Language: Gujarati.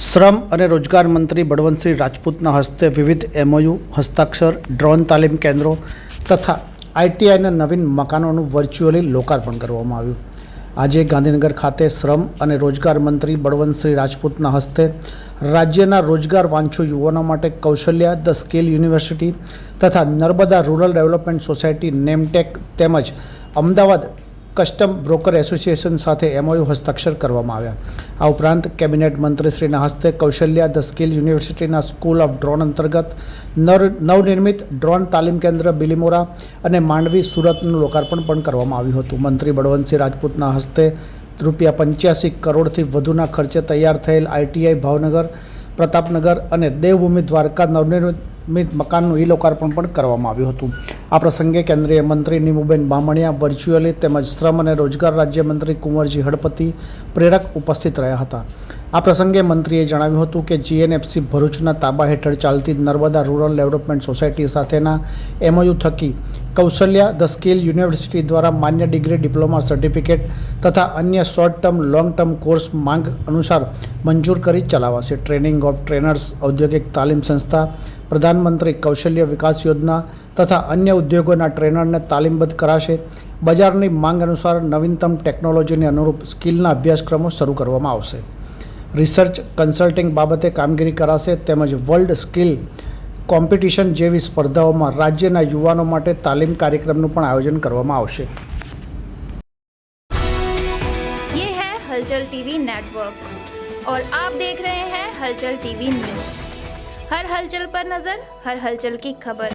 શ્રમ અને રોજગાર મંત્રી બળવંતસિંહ રાજપૂતના હસ્તે વિવિધ એમઓયુ, હસ્તાક્ષર, ડ્રોન તાલીમ કેન્દ્રો તથા આઈટીઆઈના નવીન મકાનોનું વર્ચ્યુઅલી લોકાર્પણ કરવામાં આવ્યું. આજે ગાંધીનગર ખાતે શ્રમ અને રોજગાર મંત્રી બળવંતસિંહ રાજપૂતના હસ્તે રાજ્યના રોજગાર વાંછુ યુવાનો માટે કૌશલ્ય, ધ સ્કિલ યુનિવર્સિટી તથા Narmada rural development society NAMTECH તેમજ અમદાવાદ કસ્ટમ બ્રોકર એસોસિએશન સાથે એમઓયુ હસ્તાક્ષર કરવામાં આવ્યા. આ ઉપરાંત કેબિનેટ મંત્રીશ્રીના હસ્તે કૌશલ્યા ધ સ્કિલ યુનિવર્સિટીના સ્કૂલ ઓફ ડ્રોન અંતર્ગત નર, નવનિર્મિત ડ્રોન તાલીમ કેન્દ્ર બિલીમોરા અને માંડવી સુરતનું લોકાર્પણ પણ કરવામાં આવ્યું હતું. મંત્રી બળવંતસિંહ રાજપૂતના હસ્તે રૂપિયા પંચ્યાસી કરોડથી વધુના ખર્ચે તૈયાર થયેલ આઈટીઆઈ ભાવનગર, પ્રતાપનગર અને દેવભૂમિ દ્વારકા નવનિર્મિત મકાનનું ઈ લોકાર્પણ પણ કરવામાં આવ્યું હતું. આ પ્રસંગે કેન્દ્રીય મંત્રી નીમુબેન બામણિયા, વર્ચ્યુઅલી તેમજ શ્રમ અને રોજગાર રાજ્યમંત્રી કુંવરજી હડપતિ પ્રેરક ઉપસ્થિત રહ્યા હતા. આ પ્રસંગે મંત્રીએ જણાવ્યું હતું કે જીએનએફસી ભરૂચના તાબા હેઠળ ચાલતી નર્મદા રૂરલ ડેવલપમેન્ટ સોસાયટી સાથેના એમઓયુ થકી કૌશલ્ય ધ સ્કિલ યુનિવર્સિટી દ્વારા માન્ય ડિગ્રી, ડિપ્લોમા, સર્ટિફિકેટ તથા અન્ય short term long term course માંગ અનુસાર મંજૂર કરી ચલાવાશે. ટ્રેનિંગ ઓફ ટ્રેનર્સ, ઔદ્યોગિક તાલીમ સંસ્થા, પ્રધાનમંત્રી કૌશલ્ય વિકાસ યોજના તથા અન્ય ઉદ્યોગોના ટ્રેનરને તાલીમબદ્ધ કરાશે. બજારની માંગ અનુસાર નવીનતમ ટેકનોલોજીને અનુરૂપ સ્કિલના અભ્યાસક્રમો શરૂ કરવામાં આવશે. રિસર્ચ કન્સલ્ટિંગ બાબતે કામગીરી કરાશે તેમજ વર્લ્ડ સ્કિલ કોમ્પિટિશન જેવી સ્પર્ધાઓમાં રાજ્યના યુવાનો માટે તાલીમ કાર્યક્રમનું પણ આયોજન કરવામાં આવશે ये है हलचल टीवी नेटवर्क और आप देख रहे हैं हलचल टीवी न्यूज हर हलचल पर नजर हर हलचल की खबर